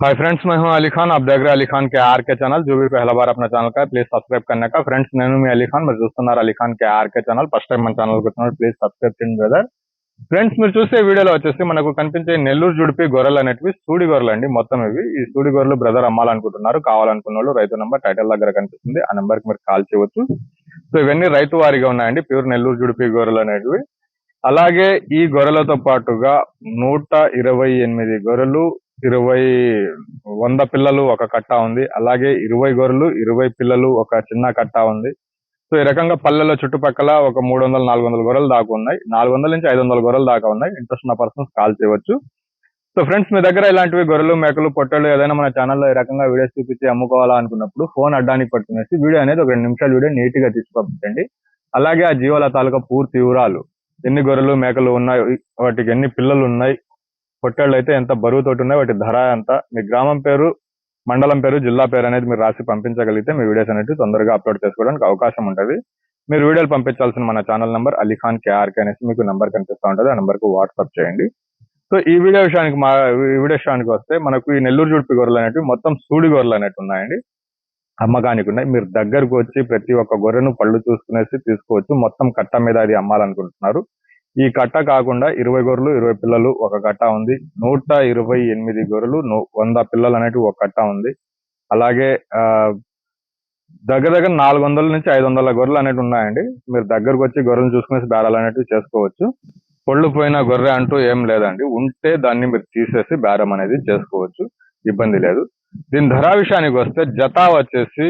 Hi friends मैं हूं अली खान आप देख रहे हैं अली खान के आर के चैनल जो भी पहला बार अपना ఛానల్ का है प्लीज సబ్స్క్రైబ్ करने का ఫ్రెండ్స్ నేను మీ అలీ ఖాన్ మీరు చూస్తున్నారు Ali Khan K R K channel first time మన ఛానల్ వచ్చినారు ప్లీజ్ సబ్స్క్రైబ్ చేయండి బ్రదర్ ఫ్రెండ్స్ మీరు చూసే వీడియోలో వచ్చేసి మనకు కనిపించే నెల్లూరు జుడిపి గొర్రెలు అనేటివి సూడి గొర్రెలు అండి మొత్తం ఇవి ఈ సూడి గొర్రెలు బ్రదర్ అమ్మాలనుకుంటున్నారు కావాలనుకున్న వాళ్ళు రైతు నెంబర్ టైటిల్ దగ్గర కనిపిస్తుంది ఆ నెంబర్ కి మీరు కాల్ చేయవచ్చు సో ఇవన్నీ రైతు వారిగా ఉన్నాయండి ప్యూర్ నెల్లూరు జుడిపి గొర్రెలు అనేటివి అలాగే ఈ గొర్రెలతో పాటుగా నూట ఇరవై ఎనిమిది గొర్రెలు ఇరవై వంద పిల్లలు ఒక కట్ట ఉంది. అలాగే ఇరవై గొర్రెలు ఇరవై పిల్లలు ఒక చిన్న కట్ట ఉంది. సో ఈ రకంగా పల్లెల చుట్టుపక్కల ఒక మూడు వందల నాలుగు వందల గొర్రెలు దాకా ఉన్నాయి. నాలుగు వందల నుంచి ఐదు వందల గొర్రెలు దాకా ఉన్నాయి. ఇంట్రెస్ట్ ఉన్న పర్సన్స్ కాల్ చేయవచ్చు. సో ఫ్రెండ్స్ మీ దగ్గర ఇలాంటివి గొర్రెలు మేకలు పొట్టలు ఏదైనా మన ఛానల్లో ఈ రకంగా వీడియోస్ చూపించి అమ్ముకోవాలా అనుకున్నప్పుడు ఫోన్ అడ్డానికి పట్టుకునేసి వీడియో అనేది ఒక రెండు నిమిషాలు వీడియో నీట్గా తీసి పంపించండి అలాగే ఆ జీవాల తాలూకా పూర్తి వివరాలు. ఎన్ని గొర్రెలు మేకలు ఉన్నాయి? వాటికి ఎన్ని పిల్లలు ఉన్నాయి? పొట్టేళ్ళు అయితే ఎంత బరువుతోటి ఉన్నాయి వాటి ధర ఎంత మీ గ్రామం పేరు మండలం పేరు జిల్లా పేరు అనేది మీరు రాసి పంపించగలిగితే మీ వీడియోస్ అనేవి తొందరగా అప్లోడ్ చేసుకోవడానికి అవకాశం ఉంటుంది. మీరు వీడియోలు పంపించాల్సిన మన ఛానల్ నెంబర్ అలీఖాన్ కేఆర్కే అనేసి మీకు నెంబర్ కనిపిస్తూ ఉంటుంది. ఆ నెంబర్కు వాట్సాప్ చేయండి. సో ఈ వీడియో విషయానికి మా ఈ వీడియో విషయానికి వస్తే మనకు ఈ నెల్లూరు జుడిపి గొర్రెలు అనేవి మొత్తం సూడి గొర్రెలు అనేవి ఉన్నాయండి. అమ్మకానికి ఉన్నాయి. మీరు దగ్గరకు వచ్చి ప్రతి ఒక్క గొర్రెను పళ్ళు చూసుకునేసి తీసుకోవచ్చు. మొత్తం కట్ట మీద అది అమ్మాలనుకుంటున్నారు. ఈ కట్ట కాకుండా ఇరవై గొర్రెలు ఇరవై పిల్లలు ఒక కట్ట ఉంది. నూట ఇరవై ఎనిమిది గొర్రెలు వంద పిల్లలు అనేటివి ఒక కట్ట ఉంది. అలాగే ఆ దగ్గర దగ్గర నాలుగు వందల నుంచి ఐదు వందల గొర్రెలు అనేవి ఉన్నాయండి. మీరు దగ్గరకు వచ్చి గొర్రెలు చూసుకునేసి బేరాలు అనేటివి చేసుకోవచ్చు. పొళ్ళు పోయిన గొర్రె అంటూ ఏం లేదండి. ఉంటే దాన్ని మీరు తీసేసి బేరం అనేది చేసుకోవచ్చు. ఇబ్బంది లేదు. దీని ధర విషయానికి వస్తే జత వచ్చేసి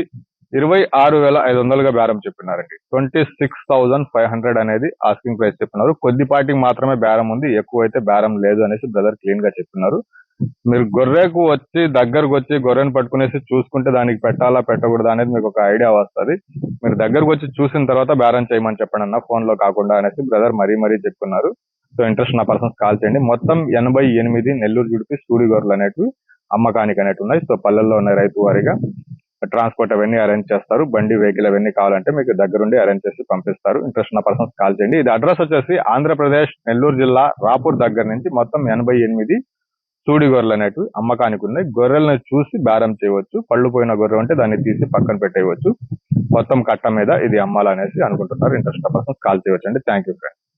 ఇరవై ఆరు వేల ఐదు వందలుగా బేరం చెప్పినారండి. Twenty six thousand five hundred అనేది ఆస్కింగ్ ప్రైస్ చెప్పినారు. కొద్దిపాటికి మాత్రమే బేరం ఉంది. ఎక్కువ అయితే బేరం లేదు అనేసి బ్రదర్ క్లీన్గా చెప్పినారు. మీరు గొర్రెకు వచ్చి దగ్గరకు వచ్చి గొర్రెను పట్టుకునేసి చూసుకుంటే దానికి పెట్టాలా పెట్టకూడదా అనేది మీకు ఒక ఐడియా వస్తుంది. మీరు దగ్గరకు వచ్చి చూసిన తర్వాత బేరం చేయమని చెప్పండి అన్న ఫోన్లో కాకుండా అనేసి బ్రదర్ మరీ మరీ చెప్తున్నారు సో ఇంట్రెస్ట్ ఉన్న పర్సన్స్ కాల్ చేయండి. మొత్తం ఎనభై ఎనిమిది నెల్లూరు జుడిపి సూడి గొర్రెలు అనేటివి అమ్మకానికి అనేవి ఉన్నాయి. సో పల్లెల్లో ఉన్న రైతు వారిగా ట్రాన్స్పోర్ట్ అవన్నీ అరేంజ్ చేస్తారు బండి వెహికల్ అవన్నీ కావాలంటే మీకు దగ్గరుండి అరేంజ్ చేసి పంపిస్తారు. ఇంట్రెస్ట్ ఉన్న పర్సన్స్ కాల్ చేయండి. ఇది అడ్రస్ వచ్చేసి ఆంధ్రప్రదేశ్ నెల్లూరు జిల్లా రాపూర్ దగ్గర నుంచి మొత్తం ఎనభై ఎనిమిది చూడి గొర్రెలు అనేటివి అమ్మకానికి ఉన్నాయి. గొర్రెలను చూసి బేరం చేయవచ్చు. పళ్ళు పోయిన గొర్రె ఉంటే దాన్ని తీసి పక్కన పెట్టేయవచ్చు. మొత్తం కట్ట మీద ఇది అమ్మాలనేసి అనుకుంటున్నారు. ఇంట్రెస్ట్ ఉన్న పర్సన్స్ కాల్ చేయవచ్చు అండి థ్యాంక్ యూ ఫ్రెండ్